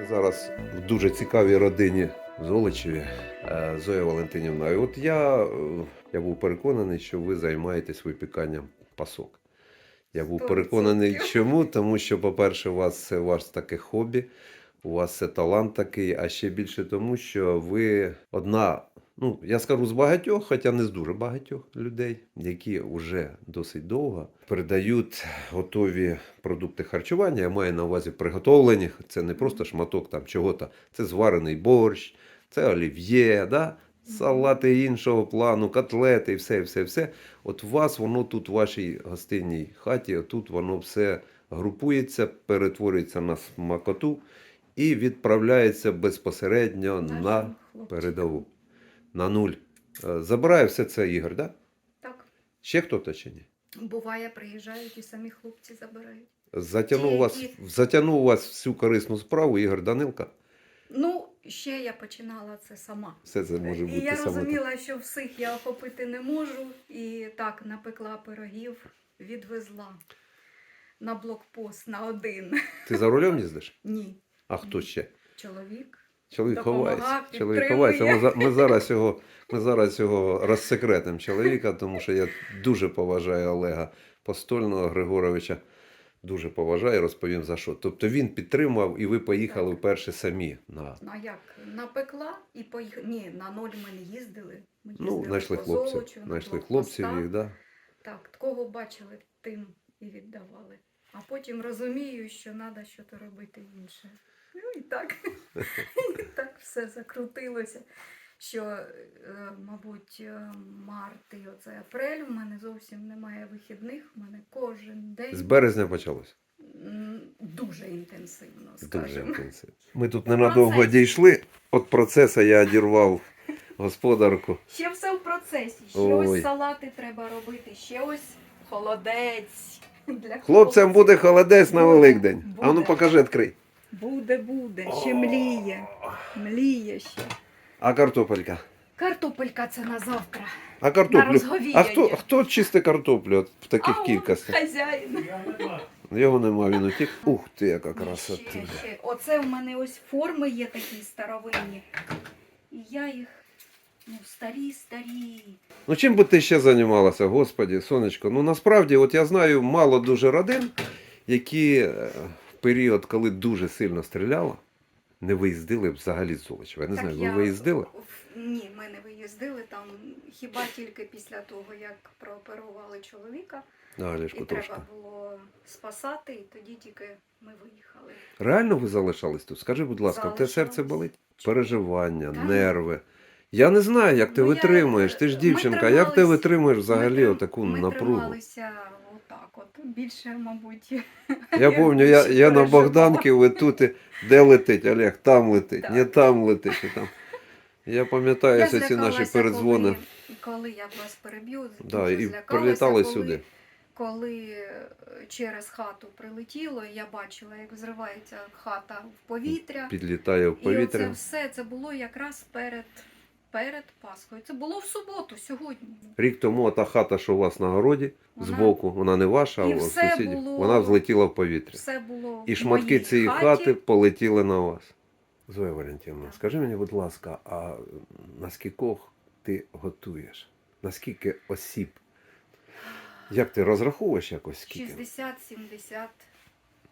Ми зараз в дуже цікавій родині в Золочеві е, Зоя Валентинівна. І от я, е, я був переконаний, що ви займаєтесь випіканням пасок. Я був переконаний, чому? Тому що, по-перше, у вас це ваш таке хобі, у вас це талант такий, а ще більше тому, що ви одна, ну я скажу з багатьох, хоча не з дуже багатьох людей, які вже досить довго передають готові продукти харчування. Я маю на увазі приготовлені. Це не просто шматок там чого-то, це зварений борщ, це олів'є, да? салати іншого плану, котлети і все, все, все. От у вас воно тут в вашій гостинній хаті, тут воно все групується, перетворюється на смакоту і відправляється безпосередньо на передову. На нуль. Е, Забирає все це Ігор, да? Так. Ще хто-то чи ні? Буває, приїжджають і самі хлопці забирають. Затягнув Ті, вас, які- затягнув вас всю корисну справу Ігор Данилка. Ну, ще я починала це сама. Все це може бути і я саме. так. розуміла, що всіх я охопити не можу. І так напекла пирогів, відвезла на блокпост на один. Ти за рулем їздиш? Ні. А хто ще? Чоловік. Чоловік Допомагав, ховається. Чоловік ховається. Ми, ми, зараз його, ми зараз його розсекретимо чоловіка, тому що я дуже поважаю Олега Постольного Григоровича. Дуже поважаю, розповім за що. Тобто він підтримав і ви поїхали вперше самі на Ну, а як? Напекла і поїхала. Ні, на ноль ми не їздили. Ми ну, знайшли по хлопців. Золочу, Знайшли хлопців їх, да. Так, кого бачили, тим і віддавали. А потім розумію, що треба щось робити інше. Ну і так, і так все закрутилося. Що, е, мабуть, е, март і оце апрель, у мене зовсім немає вихідних, у мене кожен день З березня почалось. дуже інтенсивно, Дуже інтенсивно. Ми тут ненадовго Процес. дійшли. Від процесу я одірвав господарку. Ще все в процесі. Ще Ой. ось салати треба робити, ще ось холодець. Для Хлопцям буде холодець на Буде, Великдень. А ну покажи, відкрий. Буде, буде, ще мліє. Мліє ще. А картопелька? Картопелька це на завтра. А На картоплю? розговіяння. А хто, хто чистить картоплю от в таких а, кількостях? Хазяїн. Його нема, він утік. Ух ти, яка красота. Ще, ще. Оце в мене ось форми є такі старовинні. І я їх, ну, старі, старі. Ну чим би ти ще займалася, господі, сонечко? Ну насправді, от я знаю мало дуже родин, які е, період, коли дуже сильно стріляло, не виїздили взагалі з Золочева. Я не Так знаю, ви я- виїздили? Ні, ми не виїздили там хіба тільки після того, як прооперували чоловіка. Олешку І трошки. треба було спасати, і тоді тільки ми виїхали. Реально ви залишались тут? Скажи, будь ласка, в те серце болить? Переживання, Та нерви. Я не знаю, як ти Ну, я- витримуєш. Ти ж ми дівчинка, як ти витримуєш взагалі Ми отаку ми напругу? трималися Більше, мабуть. Я пам'ятаю, я, я на. Богданки, ви тут, де летить, Олег, там летить, Так. не там летить. І там. Я пам'ятаю Я ці наші злякалася, передзвони. Коли, коли я вас переб'ю, Да, дуже і злякалася, прилітали коли, сюди. Коли е, через хату прилетіло, я бачила, як взривається хата в повітря. Підлітає в І оце повітря. все це було якраз перед, перед Пасхою. Це було в суботу, сьогодні. Рік тому та хата, що у вас на городі, Вона- збоку, вона не ваша, а сусідів, було- вона взлетіла в повітря. Все було І шматки моїй цієї хаті. хати полетіли на вас. Зоя Валентинівна, скажи мені, будь ласка, а наскількох ти готуєш? Наскільки осіб? Як ти розраховуєш якось скільки? 60-70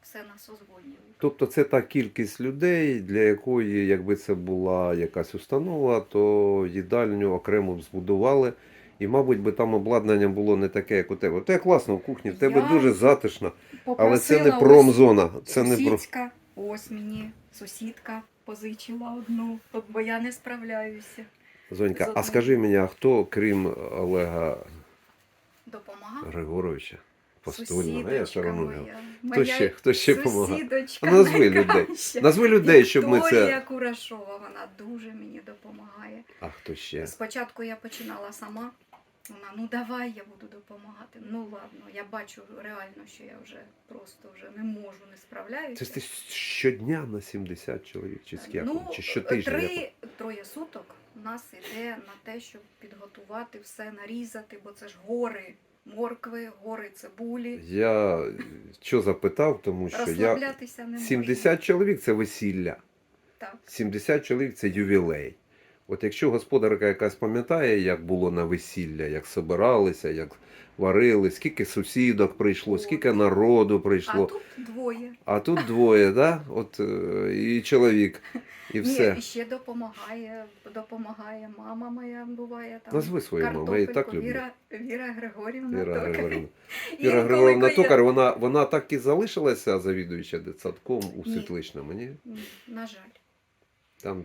все нас озвонюють. Тобто це та кількість людей, для якої, якби це була якась установа, то їдальню окремо б збудували. І, мабуть, би там обладнання було не таке, як у тебе. Тебе класно в кухні, в тебе Я дуже затишно, але це не Попросила промзона. Це не про. Сусідська, ось мені сусідка позичила одну, от бо я не справляюся. Зонька, а скажи мені, а хто, крім Олега Допомагав. Григоровича, постольного, я все Сусідочка моя. Моя Хто ще, хто ще допомагає? Назви людей. Назви людей, щоб ми це. Курашова, вона дуже мені допомагає. А хто ще? Спочатку я починала сама. Вона, ну давай я буду допомагати. Ну ладно, я бачу реально, що я вже просто вже не можу, не справляюся. Це ти щодня на 70 чоловік, чи скільки? Ну, чи щотижня? три, троє суток у нас іде на те, щоб підготувати все, нарізати, бо це ж гори моркви, гори цибулі. Я що запитав, тому що я Розслаблятися не можна. 70 чоловік це весілля. так. 70 чоловік це ювілей. От якщо господарка якась пам'ятає, як було на весілля, як собиралися, як варили, скільки сусідок прийшло, скільки народу прийшло. А тут двоє. А тут двоє, да? От е, і чоловік, і все. Ні, ще допомагає, допомагає мама моя буває там. Назви свою маму, я її так люблю. Віра, Віра Григорівна. Віра токар. Григорівна. Віра Григорівна Токар, вона, вона так і залишилася завідуюча дитсадком у. Світличному, ні? Ні, На жаль. Там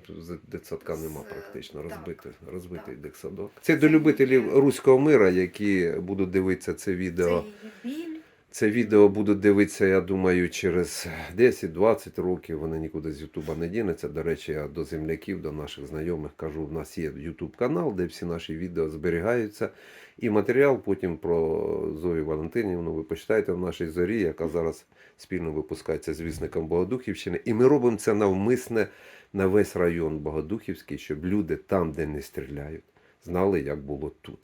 дитсадка нема практично практично, так, розбитий, розбитий так. дитсадок. Це до любителів руського мира, які будуть дивитися це Це відео. Це. Це відео будуть дивитися, я думаю, через 10-20 років. Вони нікуди з Ютуба не дінуться. До речі, я до земляків, до наших знайомих кажу, в нас є Ютуб канал, де всі наші відео зберігаються. І матеріал потім про Зою Валентинівну ви почитаєте в нашій зорі, яка зараз спільно випускається з вісником Богодухівщини. І ми робимо це навмисне на весь район Богодухівський, щоб люди там, де не стріляють, знали, як було тут.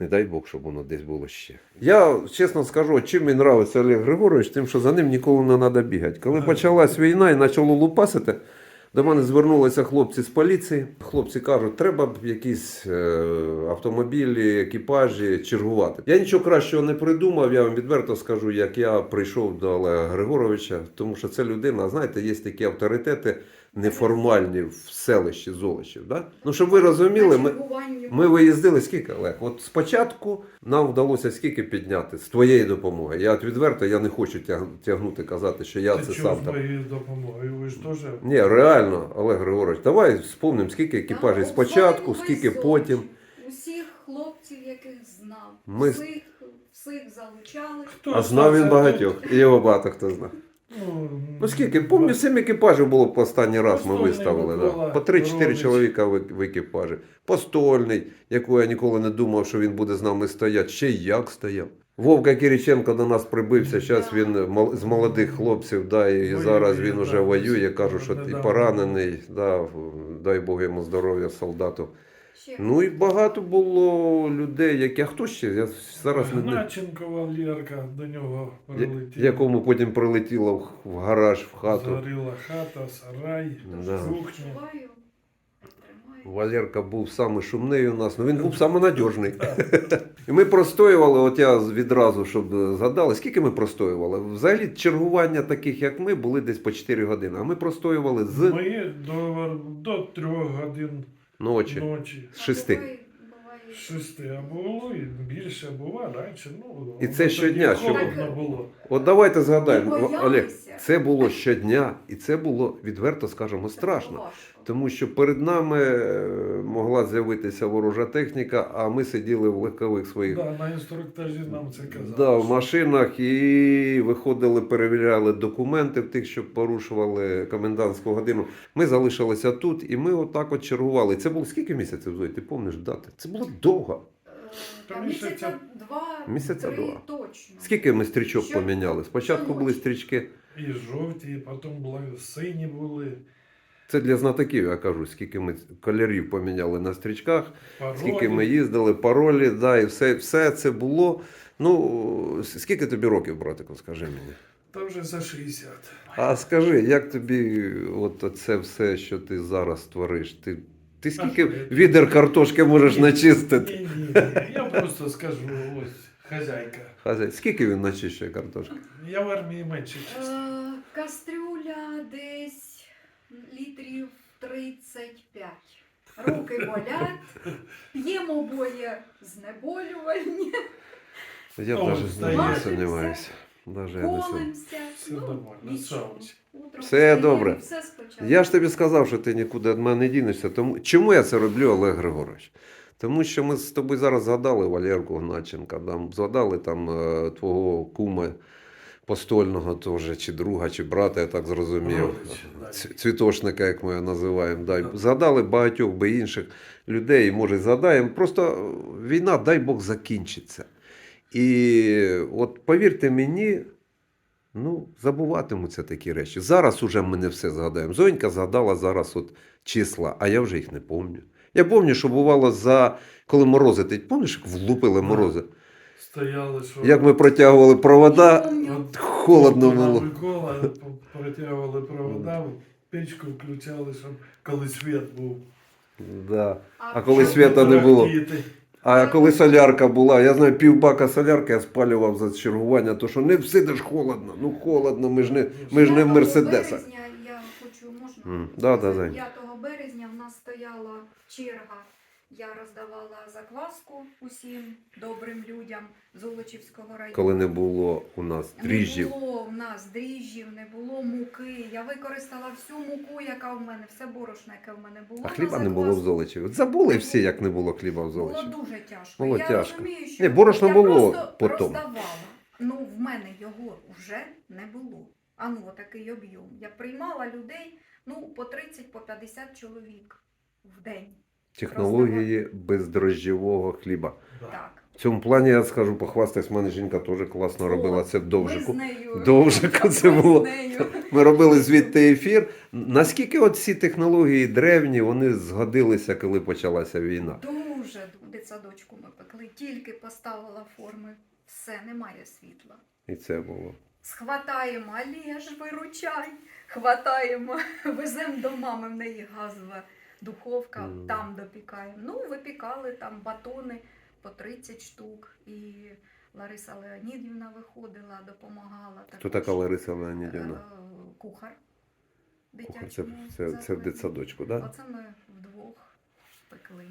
Не дай Бог, щоб воно десь було ще. Я чесно скажу, чим мені нравиться Олег Григорович, тим, що за ним ніколи не треба бігати. Коли почалась війна і почало лупасити, до мене звернулися хлопці з поліції. Хлопці кажуть, треба б якісь е, автомобілі, екіпажі чергувати. Я нічого кращого не придумав. Я вам відверто скажу, як я прийшов до Олега Григоровича, тому що це людина, знаєте, є такі авторитети неформальні в селищі Золочів. Да? Ну, щоб ви розуміли, ми, ми виїздили скільки, Олег? От спочатку нам вдалося скільки підняти з твоєї допомоги. Я от відверто я не хочу тяг- тягнути, казати, що я Ти це сам з там. допомогою? Ви ж теж Ні, реально, Олег Григорович, давай вспомнимо, скільки екіпажів Так, спочатку, скільки потім. Усіх хлопців, яких знав. Ми- Всіх, всіх залучали. Хто А знав він багатьох, і його багато хто знав. Ну, Ну скільки? Помню, сім екіпажів було по останній раз ми Постольний виставили. Да. Микола По 3-4 Родич. чоловіка в, в екіпажі. Постольний, якого я ніколи не думав, що він буде з нами стояти. Ще й як стояв. Вовка Кириченко до нас прибився. Зараз він мол- з молодих хлопців, да, і Воює, зараз він да, уже воює. Кажу, що і недавно. поранений. Да, дай Бог йому здоров'я солдату. Ну і багато було людей, які. А хто ще? Я зараз не. Гначенко Валерка до нього Я- прилетів. якому потім прилетіло в- в гараж, в хату. Згоріла хата, сарай, Да. кухня. тримаю. Валерка був самий шумний у нас, ну він був самий надіжний. І ми простоювали, от я відразу, щоб згадали, скільки ми простоювали. Взагалі чергування таких, як ми, були десь по 4 години, а ми простоювали з Ми до, до трьох годин ночі. ночі. З шести. Буває- буває- Шести, а було і більше, бува раніше. Ну, І це щодня, що- холодно було. От давайте згадаємо, Олег. боялися. Олег, це було щодня, і це було, відверто скажемо, страшно. Тому що перед нами е, могла з'явитися ворожа техніка, а ми сиділи в легкових своїх Да, на інструктажі нам це казали. Да, в машинах і виходили, перевіряли документи в тих, що порушували комендантську годину. Ми залишилися тут, і ми отак от чергували. Це було скільки місяців, Зой? Ти пам'ятаєш дати? Це було довго. Е, Та місяця два, Місяця три два. точно. Скільки ми стрічок Що- поміняли? Спочатку були стрічки. І жовті, і потім були сині були. Це для знатоків, я кажу, скільки ми кольорів поміняли на стрічках, Паролі. скільки ми їздили, паролі, да, і все, все це було. Ну, скільки тобі років, братику, скажи мені? Та вже за 60. А скажи, як тобі от це все, що ти зараз твориш? Ти, ти скільки відер картошки можеш Ні, начистити? Ні, ні, ні. Я просто скажу, ось хазяйка. Хазяй, скільки він начищує картошки? Я в армії менше чисто. Е, Кастрюля десь літрів 35. Руки болять, п'ємо обоє знеболювальні, Я О, навіть не сумніваюся. Даже я не колемося. Все Ну, нормально. Утром Все встаємо, добре. Все спочатку. Я ж тобі сказав, що ти нікуди від мене не дінешся. Тому чому я це роблю, Олег Григорович? Тому що ми з тобою зараз згадали Валерку Гначенка, там, згадали там е, твого кума постольного теж, чи друга, чи брата, я так зрозумів. Цвітошника, як ми його називаємо. Да. Згадали багатьох би інших людей, може, згадаємо. Просто війна, дай Бог, закінчиться. І от повірте мені, ну, забуватимуться такі речі. Зараз уже ми не все згадаємо. Зонька згадала зараз от числа, а я вже їх не пам'ятаю. Я пам'ятаю, що бувало за коли морози, ти пам'ятаєш, як влупили морози? Стояли, що... Як ми протягували провода, От холодно було. Микола протягували провода, печку включали, щоб коли світ був. Да. А коли свята не було? А коли солярка була, я знаю, півбака солярки я спалював за чергування, то що не всидиш холодно. Ну холодно, ми ж не, ми ж не в 5 Мерседесах. березня я хочу, можна? М, да, да, Зань. 5 березня в нас стояла черга. Я роздавала закваску усім добрим людям Золочівського району. Коли не було у нас дріжджів. Не було в нас дріжджів, не було муки. Я використала всю муку, яка в мене, все борошно, яке в мене було. А хліба не було в. Золочеві. От Забули всі, як не було хліба в Було дуже тяжко. Було я тяжко. розумію, що Ні, борошно я було просто потім. роздавала. Ну, в мене його вже не було. А ну, такий об'єм. Я приймала людей, ну, по 30, по 50 чоловік в день. Технології бездрожжєвого хліба. Так. В цьому плані я скажу, похвастаюсь, в мене жінка теж класно робила це довжику. Довжику це було. Ми робили звідти ефір. Наскільки от ці технології древні, вони згодилися, коли почалася війна? Дуже дитсадочку ми пекли, тільки поставила форми, все, немає світла. І це було. Схватаємо, але ж виручай. Хватаємо, веземо до мами, в неї газова духовка, Мгм. там допікаємо. Ну, випікали там батони по 30 штук. І Лариса Леонідівна виходила, допомагала. Хто така Лариса Леонідівна? Е, Кухар. Кухар, Це, це, це в дитсадочку, так? Да? Оце ми вдвох пекли.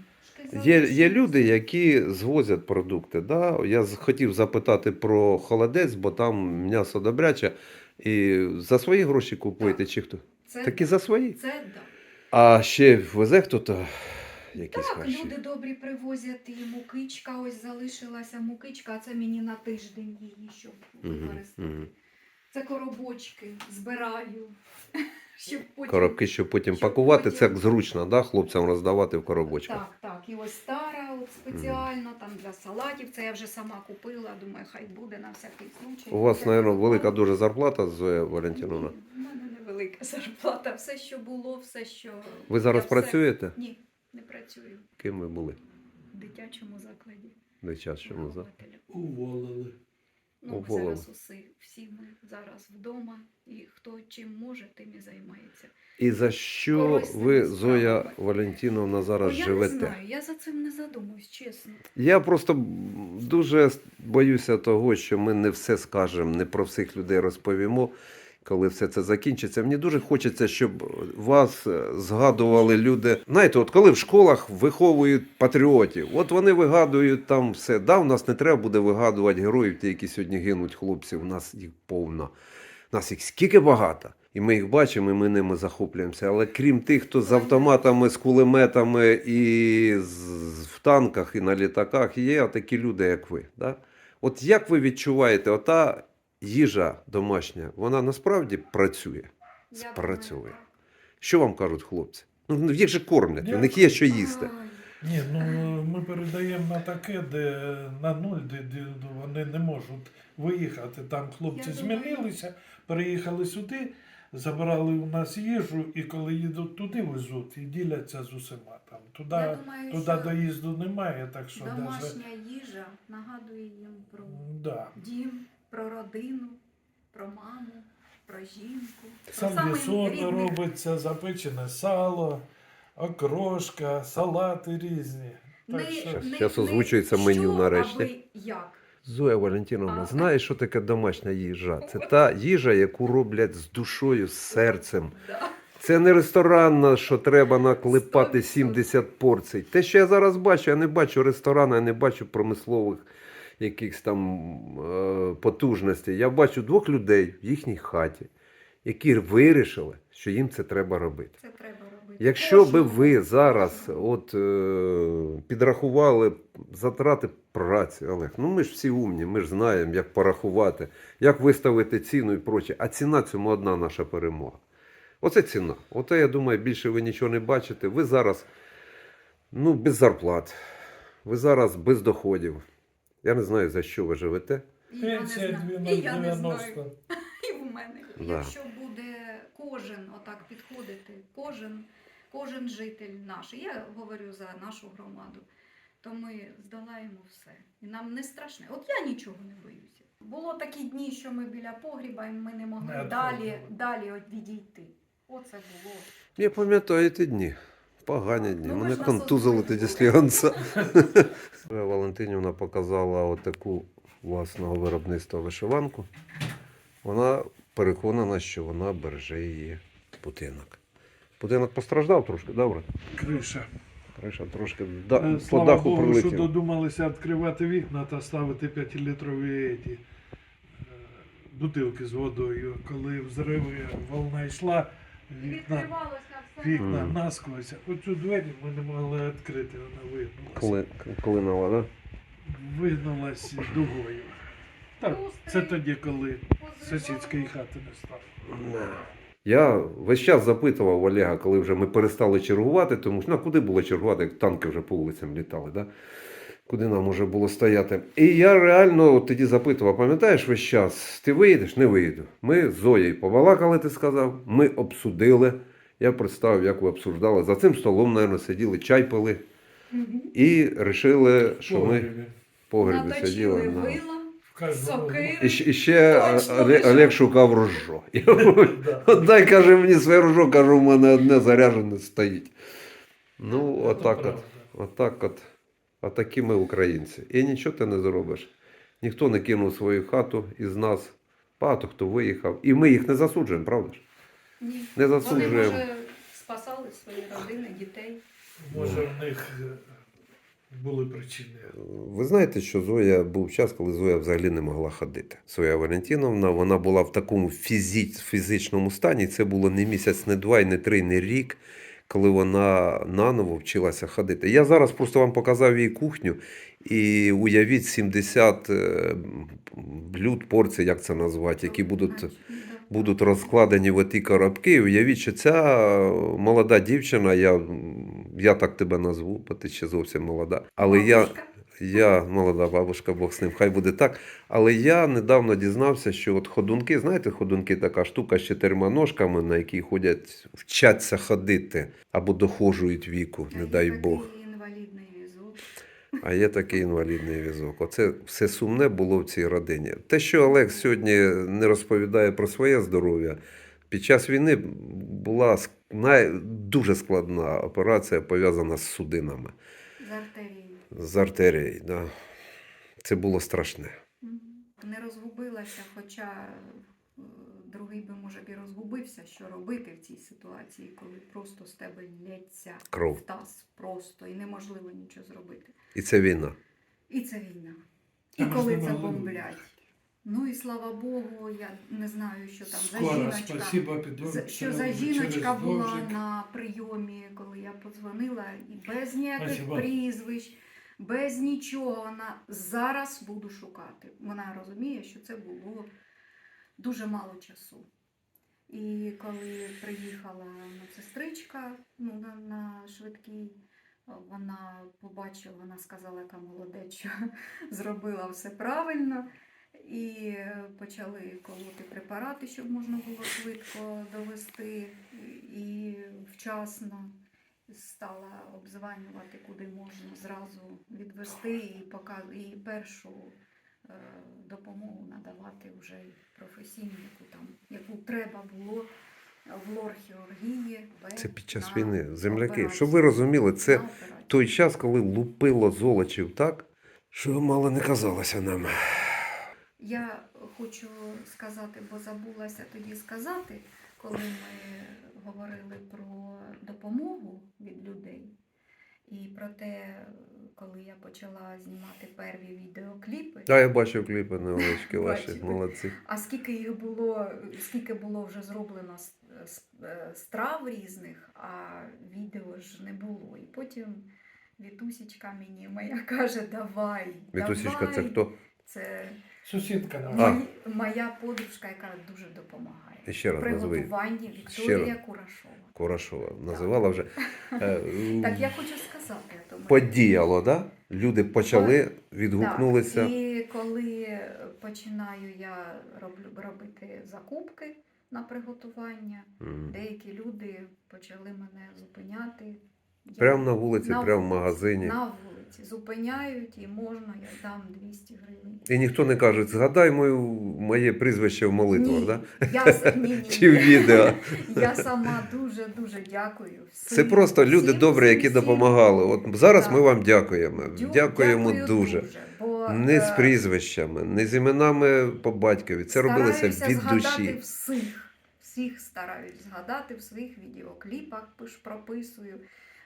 Є, є люди, які звозять продукти. Да? Я хотів запитати про холодець, бо там м'ясо добряче. І за свої гроші купуєте Так. чи хто? Це, Такі за свої. це да. А ще везе хтось якісь Так, харчі. люди добрі привозять і мукичка, ось залишилася мукичка, а це мені на тиждень її, щоб Мгм, використати. мгм. Це коробочки, збираю, щоб потім... Коробки, щоб потім щоб пакувати, потім- це зручно, да? хлопцям роздавати в коробочках. Так, так. І ось стара, от спеціально там для салатів. Це я вже сама купила. Думаю, хай буде на всякий случай. У вас, мабуть, велика дуже зарплата, Зоя Валентиновна. У мене невелика зарплата. Все, що було, все, що. Ви зараз я все- працюєте? Ні, не працюю Ким ви були? в дитячому закладі. Дитячому за. вихователем. Уволили. Ну, зараз усі, всі ми зараз вдома, і хто чим може, тим і займається. І за що Корисними ви, Зоя Валентіновна, Валентиновна, зараз я живете? не знаю, я за цим не задумуюсь, чесно. Я просто дуже боюся того, що ми не все скажемо, не про всіх людей розповімо, коли все це закінчиться. Мені дуже хочеться, щоб вас е, згадували люди. Знаєте, от коли в школах виховують патріотів, от вони вигадують там все. Да, у нас не треба буде вигадувати героїв, ті, які сьогодні гинуть хлопці. У нас їх повно. У нас їх скільки багато. І ми їх бачимо, і ми ними захоплюємося. Але крім тих, хто з автоматами, з кулеметами і з, в танках, і на літаках, є такі люди, як ви. Да? От як ви відчуваєте, ота їжа домашня, вона насправді працює? Спрацьовує. Що вам кажуть хлопці? Ну, їх же кормлять, у них є що їсти. Ні, ну ми передаємо на таке, де на нуль, де, де вони не можуть виїхати. Там хлопці Я змінилися, переїхали сюди, забрали у нас їжу, і коли їдуть туди, везуть і діляться з усіма. Там туди, Я думаю, туди що доїзду немає, так що даже, домашня їжа нагадує їм про да. дім, про родину, про маму, про жінку. про самих робиться, запечене сало, окрошка, салати різні. Так що не- Щас не озвучується меню що, нарешті. аби як. Зоя Валентиновна, А. знаєш, що таке домашня їжа? Це та їжа, яку роблять з душою, з серцем. Це не ресторанна, що треба наклепати 100%. 70 порцій. Те, що я зараз бачу, я не бачу ресторану, я не бачу промислових якихось там е, потужностей. Я бачу двох людей в їхній хаті, які вирішили, що їм це треба робити. Це треба робити. Якщо би ви зараз от, е, підрахували затрати праці, Олег, ну ми ж всі умні, ми ж знаємо, як порахувати, як виставити ціну і проче. А ціна цьому одна наша перемога. Оце ціна. Оце, я думаю, більше ви нічого не бачите. Ви зараз ну, без зарплат, ви зараз без доходів. Я не знаю, за що ви живете. І я не Пенсія знаю. І я не знаю. І в мене. Да. Якщо буде кожен отак підходити, кожен, кожен житель наш, я говорю за нашу громаду, то ми здолаємо все. І нам не страшно. От я нічого не боюся. Було такі дні, що ми біля погріба, і ми не могли Не далі, відходили. далі от відійти. Оце було. Я пам'ятаю ті дні. Погані дні. Ну, Мене контузили тоді сліганця. Валентинівна показала отаку власного виробництва вишиванку. Вона переконана, що вона береже її будинок. Будинок постраждав трошки, добре? Криша. Криша трошки да, Е, по Слава даху Богу, що прилетів. додумалися відкривати вікна та ставити 5-літрові ті, е, бутилки з водою. Коли взриви волна йшла, вікна, Відкривалося. Вікна Мгм. насквозь. Оцю двері ми не могли відкрити, вона вигнулася. Коли, коли нова, дугою. Так, це тоді, коли сусідської хати не стало. Я весь час запитував Олега, коли вже ми перестали чергувати, тому що ну, куди було чергувати, як танки вже по вулицям літали, да? куди нам може було стояти. І я реально от тоді запитував, пам'ятаєш весь час, ти виїдеш? Не виїду. Ми з Зоєю побалакали, ти сказав, ми обсудили. Я представив, як ви обсуждали. За цим столом, мабуть, сиділи, чай пили і вирішили, що ми Погребі. в погребі Наточили сиділи. на- вила, В сокири. І, ще- і ще Точно, Олег, ви Олег шукав ружо. Да. Отдай, каже, мені своє ружо, кажу, у мене одне заряджене стоїть. Ну, отак от. Отак от. Отакі ми українці. І нічого ти не зробиш. Ніхто не кинув свою хату із нас. Багато хто виїхав. І ми їх не засуджуємо, правда ж? Ні. Не Вони, може, спасали свої родини, дітей. Може, в них були причини. Ви знаєте, що Зоя був час, коли Зоя взагалі не могла ходити. Зоя Валентиновна, вона була в такому фізі... фізичному стані. Це було не місяць, не два, не три, не рік, коли вона наново вчилася ходити. Я зараз просто вам показав її кухню, і уявіть 70 е, блюд, порцій, як це назвати, які будуть. Будуть розкладені в ті коробки. Уявіть, що ця молода дівчина, я, я так тебе назву, бо ти ще зовсім молода. Але я, я молода бабушка, Бог з ним, хай буде так. Але я недавно дізнався, що от ходунки, знаєте, ходунки така штука з чотирма ножками, на які ходять, вчаться ходити або дохожують віку, не дай Бог. А є такий інвалідний візок. Оце все сумне було в цій родині. Те, що Олег сьогодні не розповідає про своє здоров'я, під час війни була най... дуже складна операція пов'язана з судинами, з артерією. з артерією. Да. Це було страшне. Не розгубилася, хоча е, другий би, може, б і розгубився, що робити в цій ситуації, коли просто з тебе лється Кров. в таз просто і неможливо нічого зробити. І це війна. І це війна. І А коли це бомблять. Ну і слава Богу, я не знаю, що там за жіночка. спасибо, піду. Що за жіночка була дощик. на прийомі, коли я подзвонила, і без ніяких Спасибо. прізвищ, без нічого. Вона зараз буду шукати. Вона розуміє, що це було дуже мало часу. І коли приїхала медсестричка ну, на, на швидкій, вона побачила, вона сказала, яка молодець, що зробила все правильно. І почали колоти препарати, щоб можна було швидко довести і вчасно стала обзванювати, куди можна зразу відвести і показ... і першу е, допомогу надавати вже професійну, яку там яку треба було в лор-хірургії. Це під час війни. Земляки, щоб ви розуміли, це той час, коли лупило золочів так, що мало не казалося нам. Я хочу сказати, бо забулася тоді сказати, коли ми говорили про допомогу від людей, і про те, коли я почала знімати перві відеокліпи, Так, я бачив кліпи невеличкі ваші, Бачите. молодці. а скільки їх було, скільки було вже зроблено е, страв різних, а відео ж не було. І потім Вітусічка мені моя каже, давай. Вітусічка, це хто? Це Сусідка наша. Мої- моя подружка, яка дуже допомагає. Ще раз При назви. готуванні Ще Вікторія Курашова. Корашова називала вже. Е, Так я хочу сказати, тому Подіяло, да? Люди почали, відгукнулися. Так, і коли починаю я роблю робити закупки на приготування, М. деякі люди почали мене зупиняти Я- Прямо на вулиці, На прямо в магазині. На вулиці. Зупиняють і можна, я дам 200 гривень. І ніхто не каже, згадай мою, моє прізвище в молитвах, ні, да? я, ні, ні, чи в відео. Я сама дуже дуже дякую. Всім, Це просто люди всім, добрі, які всім, допомагали. От зараз Так. ми вам дякуємо. Дю- Дякуємо дякую дуже. бо, Не з е, прізвищами, не з іменами по батькові. Це робилося від душі. всіх. Всіх стараюсь згадати в своїх відеокліпах, прописую.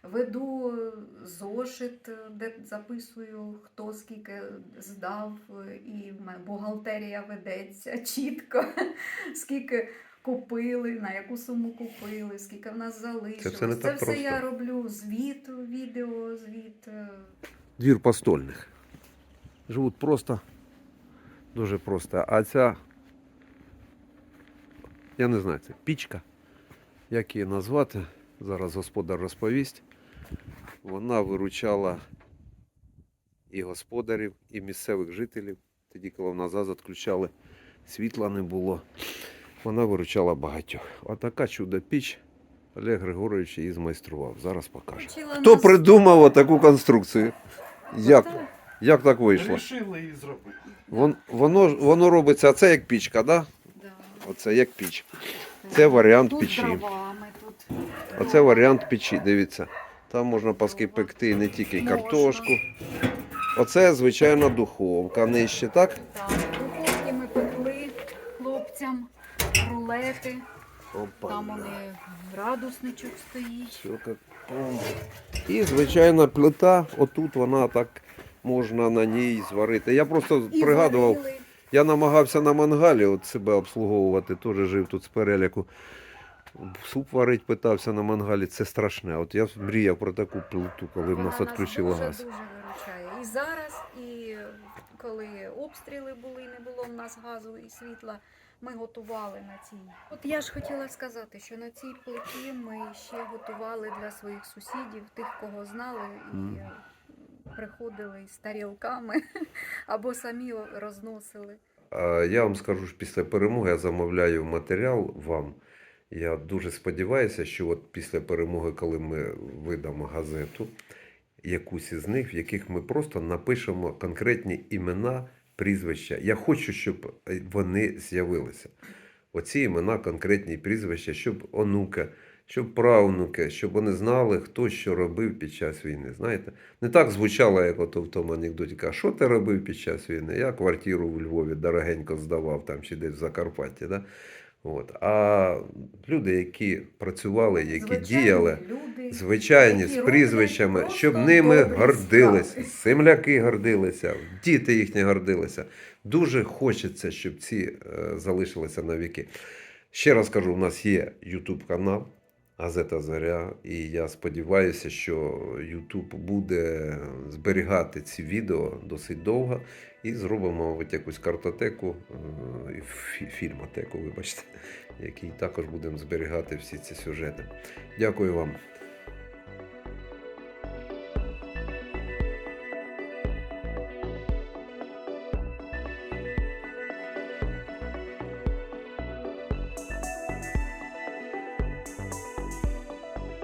Веду е, зошит, е, де записую, хто скільки здав, е, і бухгалтерія ведеться чітко, скільки купили, на яку суму купили, скільки в нас залишилось. Це все не так все просто. я роблю звіт, відео, звіт. Двір постольних. Живуть просто, дуже просто. А ця, я не знаю, це пічка. Як її назвати? Зараз господар розповість. Вона виручала і господарів, і місцевих жителів. Тоді, коли в нас ЗАЗ відключали, світла не було. Вона виручала багатьох. Отака чудо піч. Олег Григорович її змайстрував. Зараз покаже. Хто нас- придумав таку конструкцію? Як, Так. як так вийшло? Рішили її зробити. Вон, воно, воно робиться, а це як пічка, да? Да. Оце як піч. Це варіант тут печі. дровами, Оце варіант печі, дивіться. Там можна паски пекти не тільки картошку. Оце звичайна духовка нижче, так? Так, духовки ми пекли хлопцям, рулети. Там вони градусничок стоїть. Все повно. І звичайна плита, отут вона так можна на ній зварити. Я просто І пригадував. варили. Я намагався на мангалі от себе обслуговувати, теж жив тут з переляку. Суп варить питався на мангалі, це страшне. От я мріяв про таку плиту, коли в нас відключили газ. Дуже виручає. І зараз, і коли обстріли були, не було в нас газу і світла, ми готували на цій. От я ж хотіла сказати, що на цій плиті ми ще готували для своїх сусідів, тих, кого знали, і Мгм. приходили з тарілками або самі розносили. Я вам скажу, що після перемоги я замовляю матеріал вам. Я дуже сподіваюся, що от після перемоги, коли ми видамо газету, якусь із них, в яких ми просто напишемо конкретні імена, прізвища. Я хочу, щоб е, вони з'явилися. Оці імена, конкретні прізвища, щоб онука, щоб правнуки, щоб вони знали, хто що робив під час війни. Знаєте, не так звучало, як ото в тому анекдоті. «А Що ти робив під час війни? Я квартиру в Львові дорогенько здавав там чи десь в Закарпатті. Да? От. А люди, які працювали, які Звичайні діяли, люди, звичайні, які з прізвищами, щоб ними гордилися, земляки гордилися, діти їхні гордилися. Дуже хочеться, щоб ці е, залишилися на віки. Ще раз кажу, у нас є YouTube канал Газета Заря, і я сподіваюся, що YouTube буде зберігати ці відео досить довго. І зробимо, от якусь картотеку, е, фільмотеку, вибачте, який також будемо зберігати всі ці сюжети. Дякую вам.